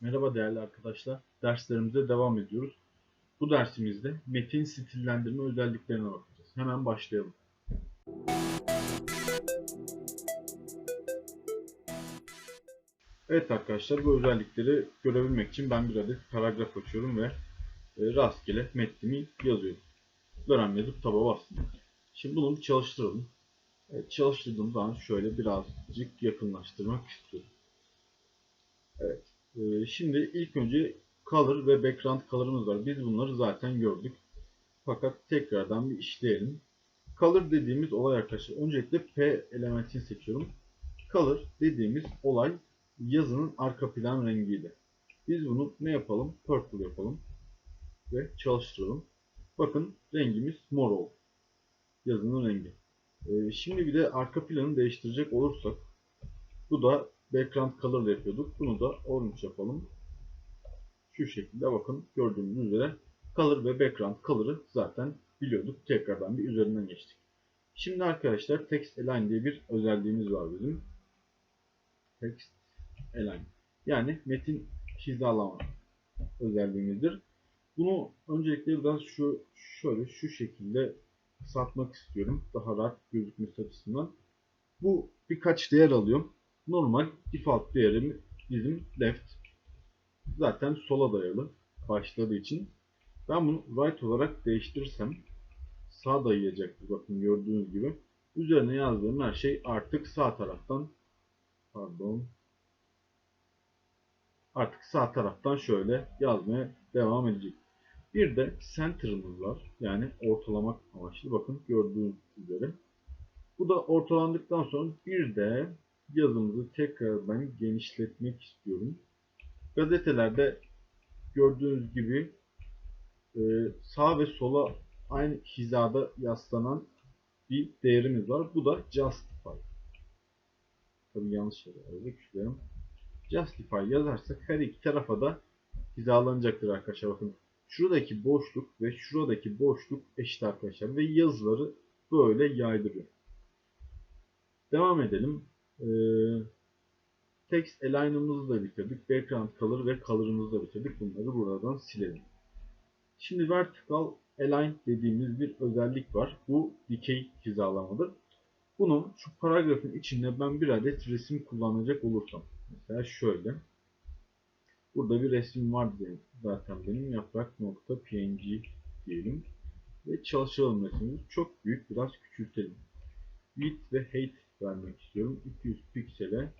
Merhaba değerli arkadaşlar. Derslerimize devam ediyoruz. Bu dersimizde metin stillendirme özelliklerine bakacağız. Hemen başlayalım. Evet arkadaşlar bu özellikleri görebilmek için ben bir adet paragraf açıyorum ve e, rastgele metnimi yazıyorum. Dönem yazıp taba bastım. Şimdi bunu çalıştıralım. Evet, çalıştırdığım zaman şöyle birazcık yakınlaştırmak istiyorum. Evet. Ee, Şimdi ilk önce color ve background color'ımız var. Biz bunları zaten gördük. Fakat tekrardan bir işleyelim. Color dediğimiz olay arkadaşlar. Öncelikle P elementini seçiyorum. Color dediğimiz olay yazının arka plan rengiydi. Biz bunu ne yapalım? Purple yapalım. Ve çalıştıralım. Bakın rengimiz mor oldu. Yazının rengi. Ee, Şimdi bir de arka planı değiştirecek olursak bu da background color yapıyorduk. Bunu da orange yapalım. Şu şekilde bakın gördüğünüz üzere color ve background color'ı zaten biliyorduk. Tekrardan bir üzerinden geçtik. Şimdi arkadaşlar text align diye bir özelliğimiz var bizim. Text align. Yani metin hizalama özelliğimizdir. Bunu öncelikle biraz şu şöyle şu şekilde satmak istiyorum. Daha rahat gözükmesi açısından. Bu birkaç değer alıyor. Normal default değerim bizim left. Zaten sola dayalı başladığı için. Ben bunu right olarak değiştirirsem sağ dayayacaktır. Bakın gördüğünüz gibi. Üzerine yazdığım her şey artık sağ taraftan pardon artık sağ taraftan şöyle yazmaya devam edecek. Bir de center'ımız var. Yani ortalamak amaçlı. Bakın gördüğünüz üzere. Bu da ortalandıktan sonra bir de yazımızı tekrar ben genişletmek istiyorum. Gazetelerde gördüğünüz gibi e, sağ ve sola aynı hizada yaslanan bir değerimiz var. Bu da justify. Tabii yanlış yere yazdık. Justify yazarsak her iki tarafa da hizalanacaktır arkadaşlar. Bakın şuradaki boşluk ve şuradaki boşluk eşit arkadaşlar. Ve yazıları böyle yaydırıyor. Devam edelim. Ee, text align'ımızı da bitirdik. Background color ve color'ımızı da bitirdik. Bunları buradan silelim. Şimdi vertical align dediğimiz bir özellik var. Bu dikey hizalamadır. Bunu şu paragrafın içinde ben bir adet resim kullanacak olursam. Mesela şöyle. Burada bir resim var diye zaten benim yaprak.png diyelim. Ve çalışalım resmimiz. Çok büyük biraz küçültelim. Width ve height vermek istiyorum. 200 piksele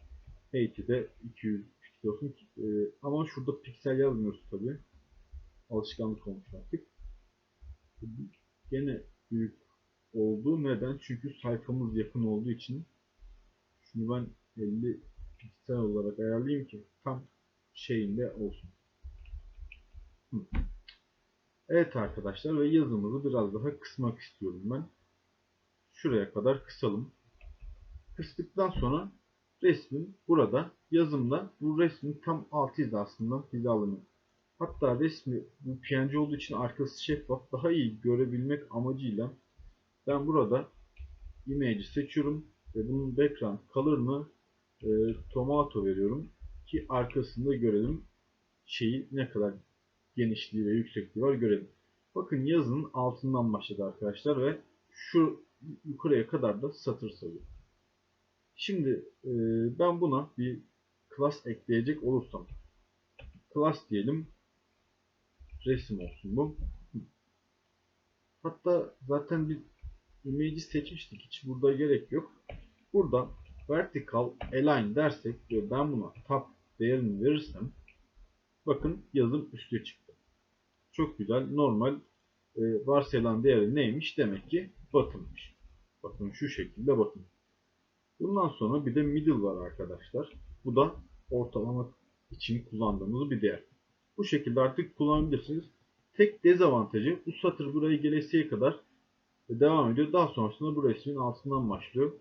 height'i de 200 piksel olsun. Ee, ama şurada piksel yazmıyoruz tabi. Alışkanlık olmuş artık. Gene büyük oldu. Neden? Çünkü sayfamız yakın olduğu için. Şunu ben 50 piksel olarak ayarlayayım ki tam şeyinde olsun. Evet arkadaşlar ve yazımızı biraz daha kısmak istiyorum ben. Şuraya kadar kısalım. Kıstıktan sonra resmin burada yazımda bu resmin tam altı hizasından hizalanıyor. Hatta resmi bu PNG olduğu için arkası şeffaf daha iyi görebilmek amacıyla ben burada image'i seçiyorum ve bunun background color'ını e, tomato veriyorum ki arkasında görelim şeyi ne kadar genişliği ve yüksekliği var görelim. Bakın yazının altından başladı arkadaşlar ve şu yukarıya kadar da satır sayıyor. Şimdi e, ben buna bir class ekleyecek olursam class diyelim resim olsun bu. Hatta zaten bir image'i seçmiştik. Hiç burada gerek yok. Burada vertical align dersek ve ben buna tab değerini verirsem bakın yazım üstü çıktı. Çok güzel. Normal e, varsayılan değeri neymiş? Demek ki bottom'mış. Bakın şu şekilde bottom. Bundan sonra bir de middle var arkadaşlar. Bu da ortalama için kullandığımız bir değer. Bu şekilde artık kullanabilirsiniz. Tek dezavantajı bu satır buraya gelesiye kadar devam ediyor. Daha sonrasında bu resmin altından başlıyor.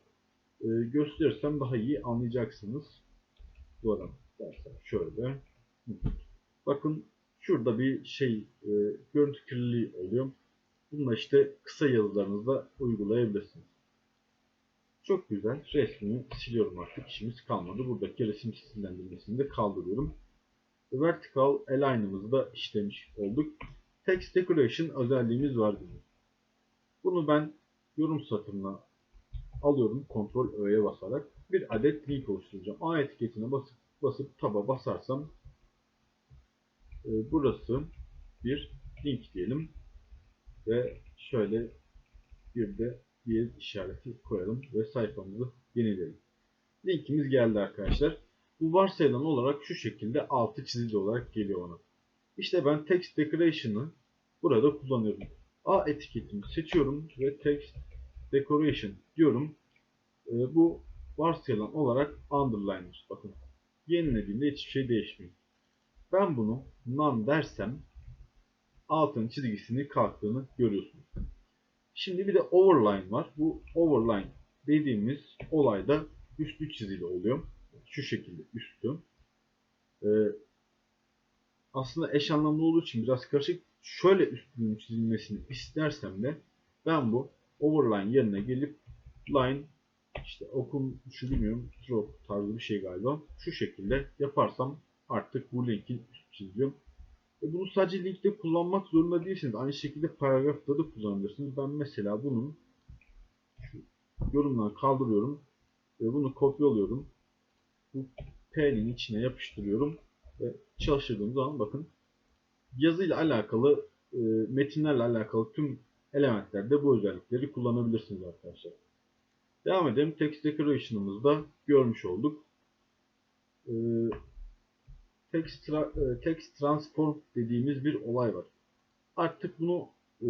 Ee, gösterirsem daha iyi anlayacaksınız. Bu arada dersler şöyle. Bakın şurada bir şey e, görüntü kirliliği oluyor. Bunu işte kısa yazılarınızda uygulayabilirsiniz. Çok güzel. Resmini siliyorum artık. İşimiz kalmadı. Buradaki resim stillendirmesini de kaldırıyorum. vertical align'ımızı da işlemiş olduk. Text decoration özelliğimiz var. Bunu ben yorum satırına alıyorum. Ctrl Ö'ye basarak bir adet link oluşturacağım. A etiketine basıp basıp taba basarsam e, burası bir link diyelim ve şöyle bir de bir işareti koyalım ve sayfamızı yenileyelim. Linkimiz geldi arkadaşlar. Bu varsayılan olarak şu şekilde altı çizili olarak geliyor bana. İşte ben text decoration'ı burada kullanıyorum. A etiketimi seçiyorum ve text decoration diyorum. E, bu varsayılan olarak underliner. Bakın yenilediğinde hiçbir şey değişmiyor. Ben bunu none dersem altın çizgisini kalktığını görüyorsunuz. Şimdi bir de overline var. Bu overline dediğimiz olayda üstü çizili oluyor. Şu şekilde üstü. Ee, aslında eş anlamlı olduğu için biraz karışık. Şöyle üstünün çizilmesini istersem de ben bu overline yerine gelip line işte okun şu bilmiyorum stroke tarzı bir şey galiba. Şu şekilde yaparsam artık bu linkin üstü çiziliyor. E bunu sadece linkte kullanmak zorunda değilsiniz. Aynı şekilde paragrafta da kullanabilirsiniz. Ben mesela bunun şu yorumdan kaldırıyorum ve bunu kopyalıyorum. Bu P'nin içine yapıştırıyorum ve çalıştırdığım zaman bakın yazıyla alakalı e, metinlerle alakalı tüm elementlerde bu özellikleri kullanabilirsiniz arkadaşlar. Devam edelim. Text Decoration'ımızda görmüş olduk. Ee, text, tra e, text Transform dediğimiz bir olay var. Artık bunu e,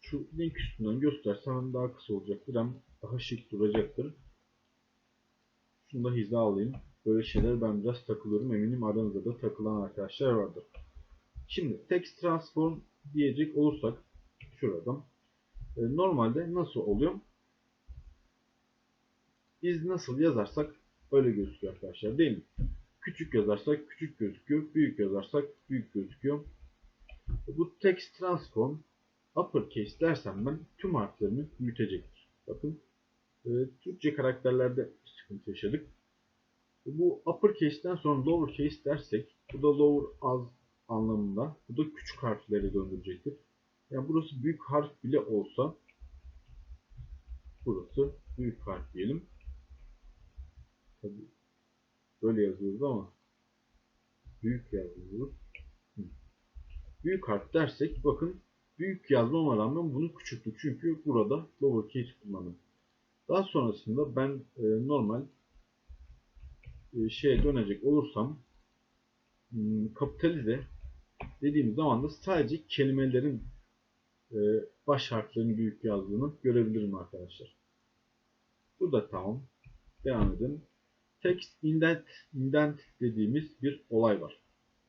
şu link üstünden göstersem hem daha kısa olacaktır hem daha şık duracaktır. Şunu da hiza alayım. Böyle şeyler ben biraz takılıyorum. Eminim aranızda da takılan arkadaşlar vardır. Şimdi text transform diyecek olursak şuradan e, normalde nasıl oluyor? Biz nasıl yazarsak öyle gözüküyor arkadaşlar değil mi? Küçük yazarsak küçük gözüküyor. Büyük yazarsak büyük gözüküyor. Bu text transform uppercase dersem ben tüm harflerimi büyütecektir. Bakın e, Türkçe karakterlerde sıkıntı yaşadık. Bu uppercase'den sonra lowercase dersek bu da lower az anlamında. Bu da küçük harfleri döndürecektir. Yani burası büyük harf bile olsa burası büyük harf diyelim. Tabii böyle yazıyoruz ama büyük yazıyoruz. Büyük harf dersek bakın büyük yazmama rağmen bunu küçülttük. Çünkü burada lowercase kullandım. Daha sonrasında ben e, normal e, şeye dönecek olursam hmm, kapitalize dediğimiz zaman da sadece kelimelerin e, baş harflerini büyük yazdığını görebilirim arkadaşlar. Bu da tamam. Devam edelim. Text indent, indent dediğimiz bir olay var.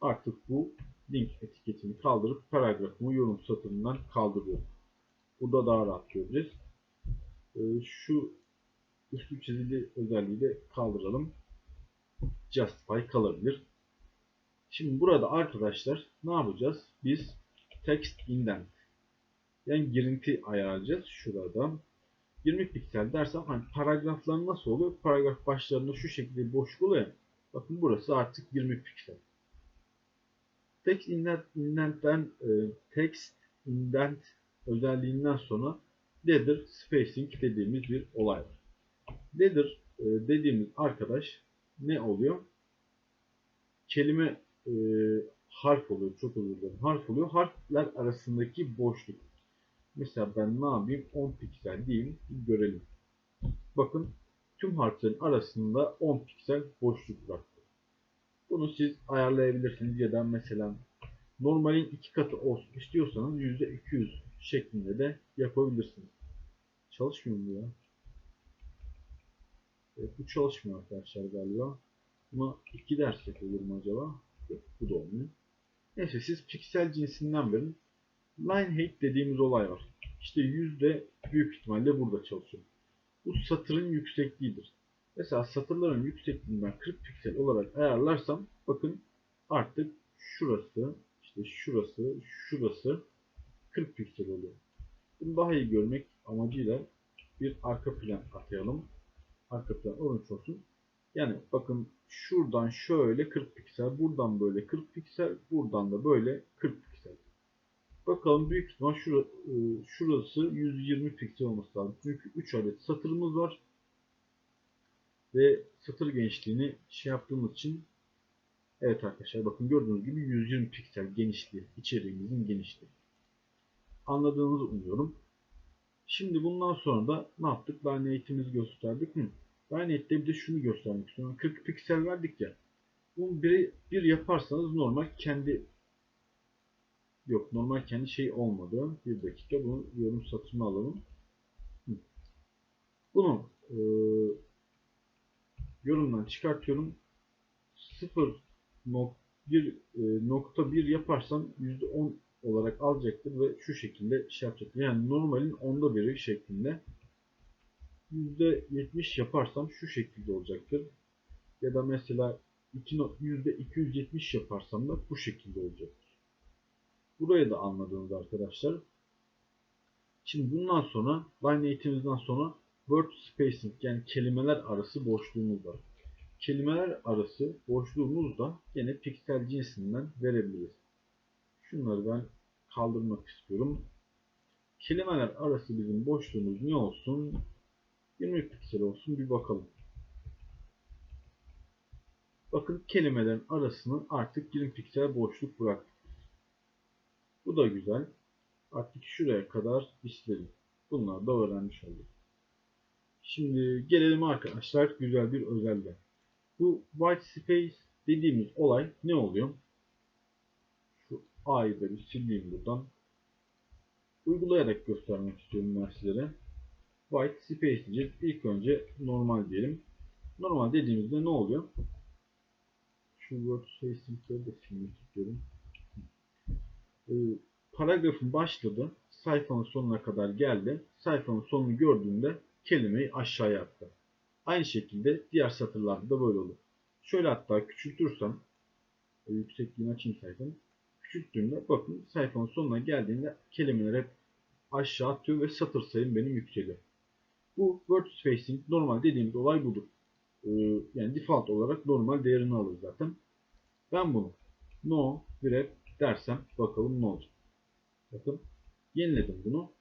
Artık bu link etiketini kaldırıp paragrafımı yorum satırından kaldırıyorum. Burada daha rahat göreceğiz. E, şu üstü çizili özelliği de kaldıralım. Justify kalabilir. Şimdi burada arkadaşlar ne yapacağız? Biz text indent yani girinti ayarlayacağız şurada. 20 piksel dersem hani paragraflar nasıl oluyor? Paragraf başlarında şu şekilde boşluk oluyor. Bakın burası artık 20 piksel. Text indent, indentten e, text indent özelliğinden sonra ladder spacing dediğimiz bir olay var. Ladder e, dediğimiz arkadaş ne oluyor? Kelime e, harf oluyor. Çok özür dilerim. Harf oluyor. Harfler arasındaki boşluk. Mesela ben ne yapayım? 10 piksel diyeyim. Görelim. Bakın tüm harflerin arasında 10 piksel boşluk bıraktı. Bunu siz ayarlayabilirsiniz ya da mesela normalin iki katı olsun istiyorsanız %200 şeklinde de yapabilirsiniz. Çalışmıyor mu ya? Evet, bu çalışmıyor arkadaşlar galiba. Buna 2 dersek olur mu acaba? Yok, bu da olmuyor. Neyse siz piksel cinsinden verin. Line height dediğimiz olay var. İşte yüzde büyük ihtimalle burada çalışıyor. Bu satırın yüksekliğidir. Mesela satırların yüksekliğinden 40 piksel olarak ayarlarsam bakın artık şurası, işte şurası, şurası 40 piksel oluyor. Bunu daha iyi görmek amacıyla bir arka plan atayalım. Arka plan orange olsun. Yani bakın şuradan şöyle 40 piksel, buradan böyle 40 piksel, buradan da böyle 40 piksel. Bakalım büyük ihtimal şura, e, şurası 120 piksel olması lazım. Çünkü 3 adet satırımız var. Ve satır genişliğini şey yaptığımız için Evet arkadaşlar bakın gördüğünüz gibi 120 piksel genişliği, içeriğimizin genişliği. Anladığınızı umuyorum. Şimdi bundan sonra da ne yaptık? Line eğitimimizi gösterdik mi? Line eğitimde bir de şunu göstermek istiyorum. 40 piksel verdik ya. Bunu bir, bir yaparsanız normal kendi yok normal kendi şey olmadı. Bir dakika bunu yorum satırını alalım. Bunu e, yorumdan çıkartıyorum. 0 nok bir e, nokta bir yaparsam %10 olarak alacaktır ve şu şekilde şey yapacaktır. Yani normalin onda biri şeklinde %70 yaparsam şu şekilde olacaktır. Ya da mesela iki no- %270 yaparsam da bu şekilde olacaktır. Burayı da anladınız arkadaşlar. Şimdi bundan sonra line eğitimimizden sonra word spacing yani kelimeler arası boşluğumuz var kelimeler arası boşluğumuz da yine piksel cinsinden verebiliriz. Şunları ben kaldırmak istiyorum. Kelimeler arası bizim boşluğumuz ne olsun? 20 piksel olsun bir bakalım. Bakın kelimelerin arasını artık 20 piksel boşluk bıraktık. Bu da güzel. Artık şuraya kadar istedim. Bunları da öğrenmiş olduk. Şimdi gelelim arkadaşlar güzel bir özelliğe. Bu white space dediğimiz olay ne oluyor? Şu A'yı da bir sileyim buradan. Uygulayarak göstermek istiyorum ben sizlere. White space diyeceğiz. İlk önce normal diyelim. Normal dediğimizde ne oluyor? Şu word spacing'leri de silmek istiyorum. Ee, paragrafın başladı. Sayfanın sonuna kadar geldi. Sayfanın sonunu gördüğünde kelimeyi aşağıya attı. Aynı şekilde diğer satırlarda da böyle olur. Şöyle hatta küçültürsem e, yüksekliğini açayım sayfanın. Küçülttüğümde bakın sayfanın sonuna geldiğinde kelimeler hep aşağı atıyor ve satır sayım benim yükseliyor. Bu word spacing normal dediğimiz olay budur. Ee, yani default olarak normal değerini alır zaten. Ben bunu no grep dersem bakalım ne olacak. Bakın yeniledim bunu.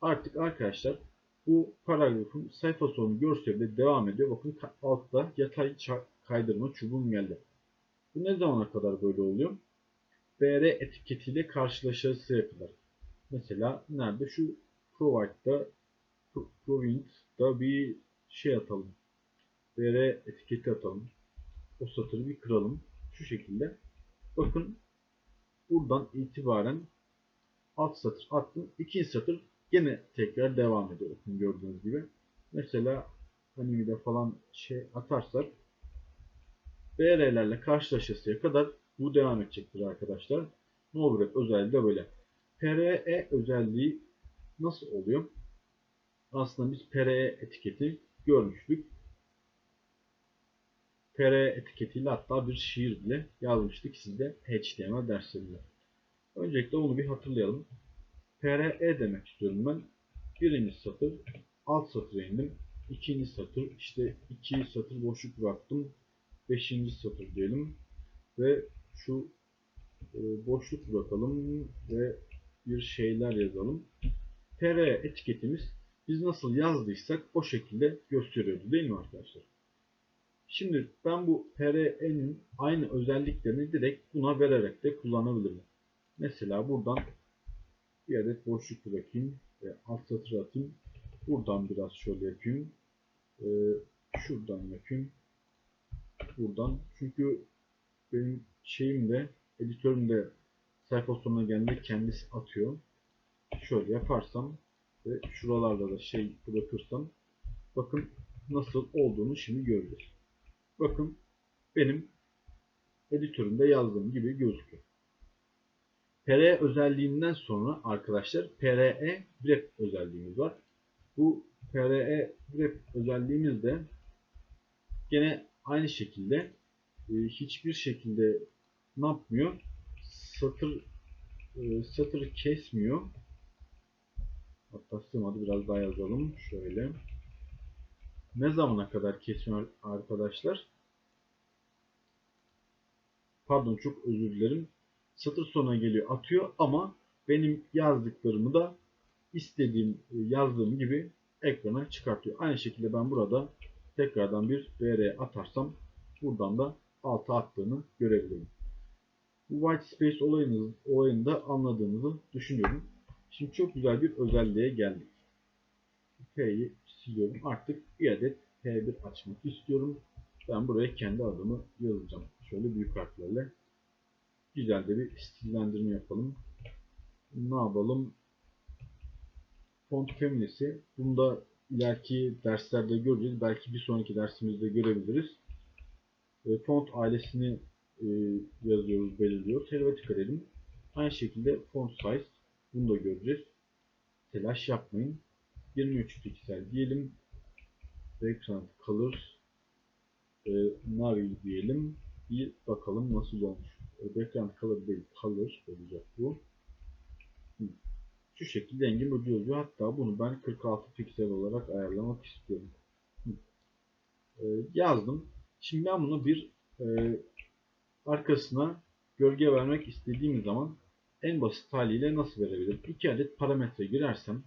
Artık arkadaşlar bu paragrafın sayfa sonu görselde devam ediyor. Bakın altta yatay kaydırma çubuğum geldi. Bu ne zamana kadar böyle oluyor? BR etiketiyle karşılaşırsa yapılır. Mesela nerede? Şu provide'da provide'da bir şey atalım. BR etiketi atalım. O satırı bir kıralım. Şu şekilde. Bakın buradan itibaren alt satır attım. İkinci satır Gene tekrar devam ediyor. Gördüğünüz gibi. Mesela anime'de falan şey atarsak BR'lerle karşılaşasıya kadar bu devam edecektir arkadaşlar. NoBreak özelliği de böyle. PRE özelliği nasıl oluyor? Aslında biz PRE etiketi görmüştük. PRE etiketiyle hatta bir şiir bile yazmıştık sizde HTML derslerinde. Öncelikle onu bir hatırlayalım. PRE demek istiyorum ben. Birinci satır alt satıra indim. İkinci satır işte iki satır boşluk bıraktım. Beşinci satır diyelim. Ve şu e, boşluk bırakalım ve bir şeyler yazalım. PRE etiketimiz biz nasıl yazdıysak o şekilde gösteriyordu değil mi arkadaşlar? Şimdi ben bu PRE'nin aynı özelliklerini direkt buna vererek de kullanabilirim. Mesela buradan bir adet boşluk bırakayım ve alt satır atayım. Buradan biraz şöyle yapayım. Ee, şuradan yapayım. Buradan. Çünkü benim şeyim de editörüm de sayfa sonuna geldiğinde kendisi atıyor. Şöyle yaparsam ve şuralarda da şey bırakırsam bakın nasıl olduğunu şimdi göreceğiz. Bakın benim editörümde yazdığım gibi gözüküyor. PRE özelliğinden sonra arkadaşlar PRE grep özelliğimiz var. Bu PRE grep özelliğimiz de gene aynı şekilde e, hiçbir şekilde ne yapmıyor? Satır e, satırı kesmiyor. Hatta sığmadı biraz daha yazalım. Şöyle. Ne zamana kadar kesiyor arkadaşlar? Pardon çok özür dilerim. Satır sonuna geliyor atıyor ama benim yazdıklarımı da istediğim e, yazdığım gibi ekrana çıkartıyor. Aynı şekilde ben burada tekrardan bir BR atarsam buradan da alta attığını görebilirim. Bu white space olayını, olayını da anladığınızı düşünüyorum. Şimdi çok güzel bir özelliğe geldik. P'yi siliyorum. Artık bir adet P1 açmak istiyorum. Ben buraya kendi adımı yazacağım. Şöyle büyük harflerle. Güzel de bir stillendirme yapalım. Ne yapalım? Font family'si. Bunu da ileriki derslerde göreceğiz. Belki bir sonraki dersimizde görebiliriz. E, font ailesini e, yazıyoruz, belirliyoruz. Helvetica dedim. Aynı şekilde font size. Bunu da göreceğiz. Telaş yapmayın. 23 piksel diyelim. Background color e, Navi diyelim. Bir bakalım nasıl olmuş. E, background color değil, color olacak bu. Hı. Şu şekilde rengi ucu yazıyor. Hatta bunu ben 46 piksel olarak ayarlamak istiyorum. E, yazdım. Şimdi ben bunu bir e, arkasına gölge vermek istediğim zaman en basit haliyle nasıl verebilirim? 2 adet parametre girersem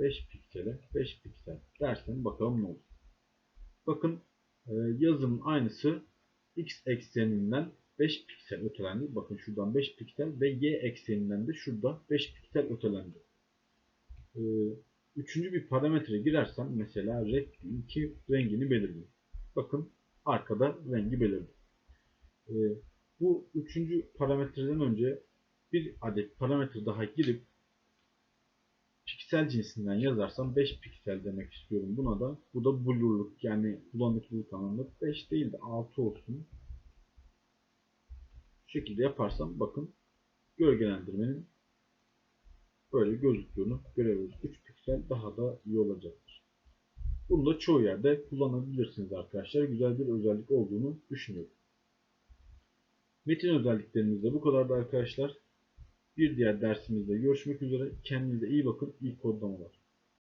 5 piksele 5 piksel dersem bakalım ne olur. Bakın e, yazımın aynısı x ekseninden 5 piksel ötelendi. Bakın şuradan 5 piksel ve y ekseninden de şurada 5 piksel ötelendi. E, üçüncü bir parametre girersem mesela red ki rengini belirliyor. Bakın arkada rengi belirdi. E, bu üçüncü parametreden önce bir adet parametre daha girip piksel cinsinden yazarsam 5 piksel demek istiyorum buna da. Bu da blurluk yani bulanıklık anlamında 5 değil de 6 olsun. Bu şekilde yaparsam bakın gölgelendirmenin böyle gözüktüğünü görebiliriz. 3 piksel daha da iyi olacaktır. Bunu da çoğu yerde kullanabilirsiniz arkadaşlar. Güzel bir özellik olduğunu düşünüyorum. Metin özelliklerimiz de bu kadardı arkadaşlar. Bir diğer dersimizde görüşmek üzere. Kendinize iyi bakın. İyi kodlamalar.